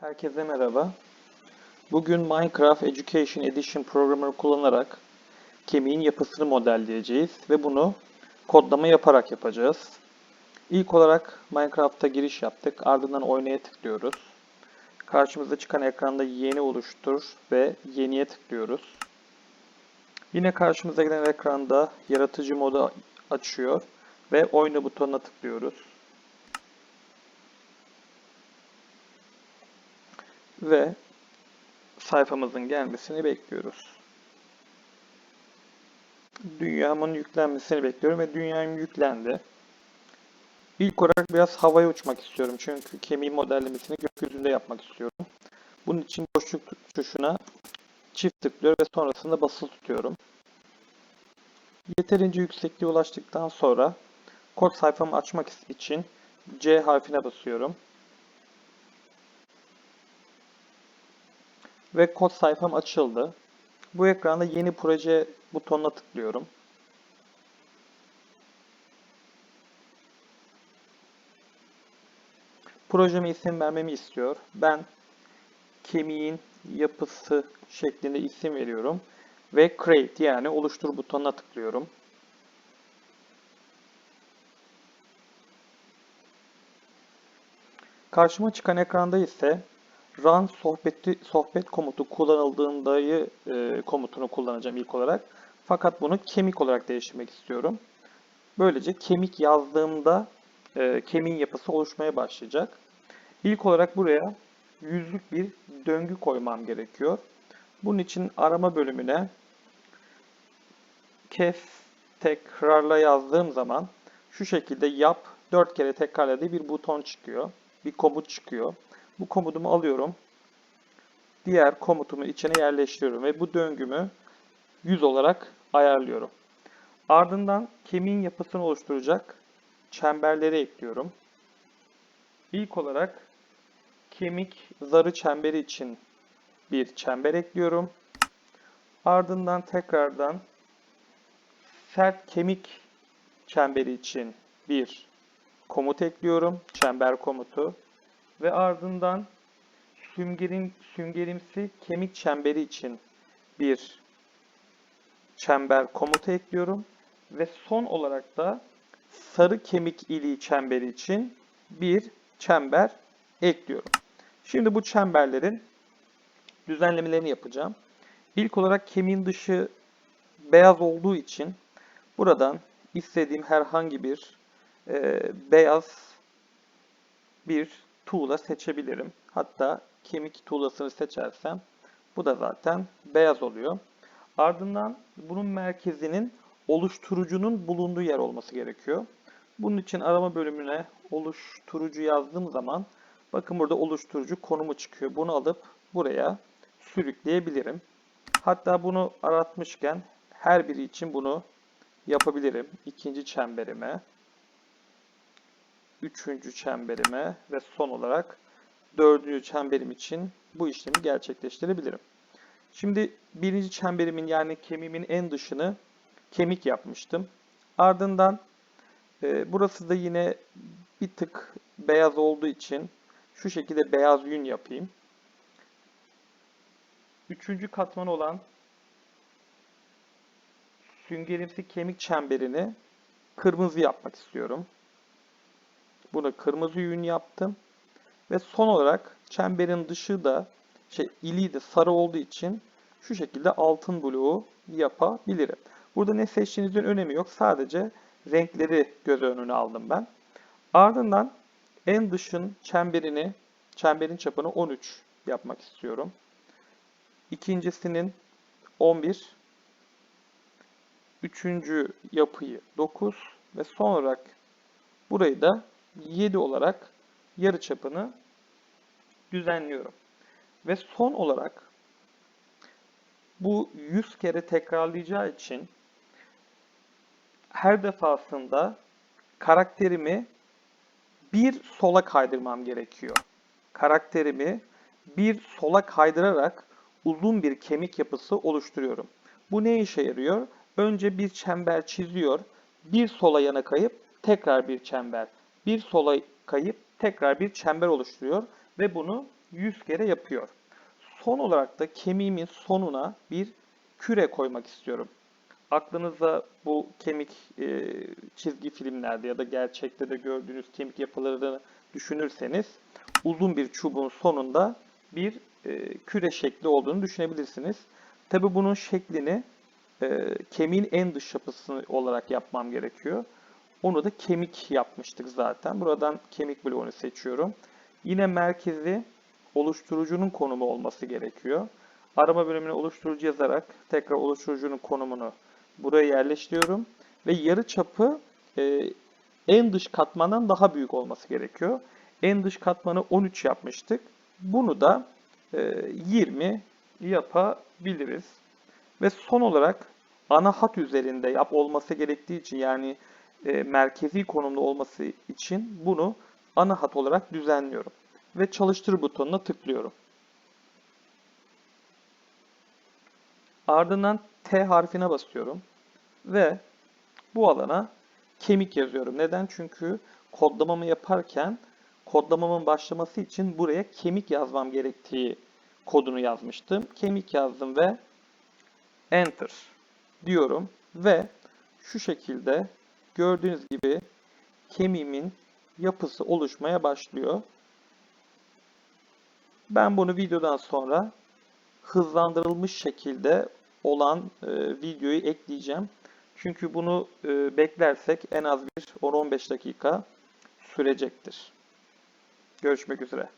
Herkese merhaba. Bugün Minecraft Education Edition programını kullanarak kemiğin yapısını modelleyeceğiz ve bunu kodlama yaparak yapacağız. İlk olarak Minecraft'a giriş yaptık. Ardından oynaya tıklıyoruz. Karşımıza çıkan ekranda yeni oluştur ve yeniye tıklıyoruz. Yine karşımıza gelen ekranda yaratıcı modu açıyor ve oyna butonuna tıklıyoruz. Ve sayfamızın gelmesini bekliyoruz. Dünyamın yüklenmesini bekliyorum ve dünyam yüklendi. İlk olarak biraz havaya uçmak istiyorum çünkü kemiğin modellemesini gökyüzünde yapmak istiyorum. Bunun için boşluk tuşuna çift tıklıyorum ve sonrasında basılı tutuyorum. Yeterince yüksekliğe ulaştıktan sonra kod sayfamı açmak için C harfine basıyorum. Ve kod sayfam açıldı. Bu ekranda yeni proje butonuna tıklıyorum. Projeme isim vermemi istiyor. Ben kemiğin yapısı şeklinde isim veriyorum ve create yani oluştur butonuna tıklıyorum. Karşıma çıkan ekranda ise run sohbeti, sohbet komutu kullanıldığındayı e, komutunu kullanacağım ilk olarak. Fakat bunu kemik olarak değiştirmek istiyorum. Böylece kemik yazdığımda e, kemiğin yapısı oluşmaya başlayacak. İlk olarak buraya yüzlük bir döngü koymam gerekiyor. Bunun için arama bölümüne kes tekrarla yazdığım zaman şu şekilde yap 4 kere tekrarla bir buton çıkıyor. Bir komut çıkıyor. Bu komutumu alıyorum. Diğer komutumun içine yerleştiriyorum ve bu döngümü 100 olarak ayarlıyorum. Ardından kemiğin yapısını oluşturacak çemberleri ekliyorum. İlk olarak kemik zarı çemberi için bir çember ekliyorum. Ardından tekrardan sert kemik çemberi için bir komut ekliyorum. Çember komutu ve ardından süngerin, süngerimsi kemik çemberi için bir çember komutu ekliyorum ve son olarak da sarı kemik iliği çemberi için bir çember ekliyorum. Şimdi bu çemberlerin düzenlemelerini yapacağım. İlk olarak kemiğin dışı beyaz olduğu için buradan istediğim herhangi bir e, beyaz bir tuğla seçebilirim. Hatta kemik tuğlasını seçersem bu da zaten beyaz oluyor. Ardından bunun merkezinin oluşturucunun bulunduğu yer olması gerekiyor. Bunun için arama bölümüne oluşturucu yazdığım zaman bakın burada oluşturucu konumu çıkıyor. Bunu alıp buraya sürükleyebilirim. Hatta bunu aratmışken her biri için bunu yapabilirim. İkinci çemberime üçüncü çemberime ve son olarak dördüncü çemberim için bu işlemi gerçekleştirebilirim. Şimdi birinci çemberimin yani kemiğimin en dışını kemik yapmıştım. Ardından e, burası da yine bir tık beyaz olduğu için şu şekilde beyaz yün yapayım. Üçüncü katman olan süngerimsi kemik çemberini kırmızı yapmak istiyorum. Bunu kırmızı yün yaptım. Ve son olarak çemberin dışı da şey iliği de sarı olduğu için şu şekilde altın bloğu yapabilirim. Burada ne seçtiğinizin önemi yok. Sadece renkleri göz önüne aldım ben. Ardından en dışın çemberini, çemberin çapını 13 yapmak istiyorum. İkincisinin 11. Üçüncü yapıyı 9 ve son olarak burayı da 7 olarak yarı çapını düzenliyorum. Ve son olarak bu 100 kere tekrarlayacağı için her defasında karakterimi bir sola kaydırmam gerekiyor. Karakterimi bir sola kaydırarak uzun bir kemik yapısı oluşturuyorum. Bu ne işe yarıyor? Önce bir çember çiziyor, bir sola yana kayıp tekrar bir çember, bir sola kayıp tekrar bir çember oluşturuyor ve bunu 100 kere yapıyor. Son olarak da kemiğimin sonuna bir küre koymak istiyorum. Aklınıza bu kemik e, çizgi filmlerde ya da gerçekte de gördüğünüz kemik yapılarını düşünürseniz uzun bir çubuğun sonunda bir e, küre şekli olduğunu düşünebilirsiniz. Tabi bunun şeklini e, kemiğin en dış yapısı olarak yapmam gerekiyor. Onu da kemik yapmıştık zaten. Buradan kemik bloğunu seçiyorum. Yine merkezi oluşturucunun konumu olması gerekiyor. Arama bölümüne oluşturucu yazarak tekrar oluşturucunun konumunu buraya yerleştiriyorum. Ve yarı çapı e, en dış katmandan daha büyük olması gerekiyor. En dış katmanı 13 yapmıştık. Bunu da e, 20 yapabiliriz. Ve son olarak ana hat üzerinde yap olması gerektiği için yani e, merkezi konumda olması için bunu ana hat olarak düzenliyorum. Ve çalıştır butonuna tıklıyorum. Ardından T harfine basıyorum. Ve bu alana kemik yazıyorum. Neden? Çünkü kodlamamı yaparken kodlamamın başlaması için buraya kemik yazmam gerektiği kodunu yazmıştım. Kemik yazdım ve Enter diyorum ve şu şekilde gördüğünüz gibi kemiğimin yapısı oluşmaya başlıyor. Ben bunu videodan sonra hızlandırılmış şekilde olan e, videoyu ekleyeceğim. Çünkü bunu e, beklersek en az bir 10-15 dakika sürecektir. Görüşmek üzere.